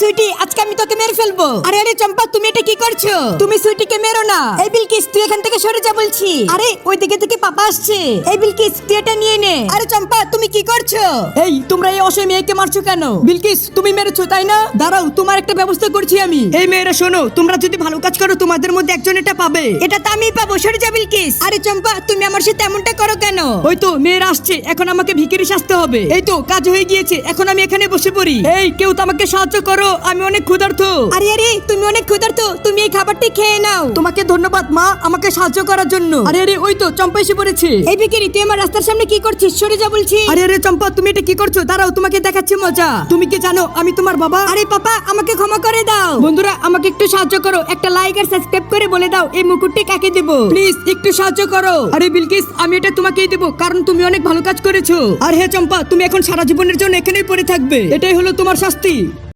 সুইটি আজকে আমি তোকে মেরে ফেলব। আরে আরে চম্পা তুমি এটা কি করছ? তুমি সুইটিকে মেরো না। এই বিলকিস তুই এখান থেকে সরে যা বলছি। আরে ওই দিকে থেকে পাপা আসছে। এই বিলকিস তুই এটা নিয়ে নে। আরে চম্পা তুমি কি করছ? এই তোমরা এই অসহায় মেয়েকে মারছো কেন? বিলকিস তুমি মেরেছো তাই না? দাঁড়াও তোমার একটা ব্যবস্থা করছি আমি। এই মেয়েরা শোনো তোমরা যদি ভালো কাজ করো তোমাদের মধ্যে একজন এটা পাবে। এটা তো আমি পাবো সরে যা বিলকিস আরে চম্পা তুমি আমার সাথে এমনটা করো কেন? ওই তো মেয়েরা আসছে এখন আমাকে ভিখারি সাজতে হবে। এই তো কাজ হয়ে গিয়েছে এখন আমি এখানে বসে পড়ি। এই কেউ তো আমাকে সাহায্য করো। আমি অনেক ক্ষুধার্ত। আরে আরে তুমি অনেক ক্ষুধার্ত। তুমি এই খাবারটি খেয়ে নাও। তোমাকে ধন্যবাদ মা আমাকে সাহায্য করার জন্য। আরে আরে ওই তো চম্পা এসে পড়েছে। এই ভিখারি তুই আমার রাস্তার সামনে কি করছিস? সরে যা বলছি। আরে আরে চম্পা তুমি এটা কি করছ? দাঁড়াও তোমাকে দেখাচ্ছি মজা। তুমি কি জানো আমি তোমার বাবা? আরে পাপা আমাকে ক্ষমা করে দাও। বন্ধুরা আমাকে একটু সাহায্য করো। একটা লাইক আর সাবস্ক্রাইব করে বলে দাও এই মুকুটটি কাকে দেবো? প্লিজ একটু সাহায্য করো। আরে বিলকিস আমি এটা তোমাকেই দেবো কারণ তুমি অনেক ভালো কাজ করেছ। আর হ্যাঁ চম্পা তুমি এখন সারা জীবনের জন্য এখানেই পড়ে থাকবে। এটাই হলো তোমার শাস্তি।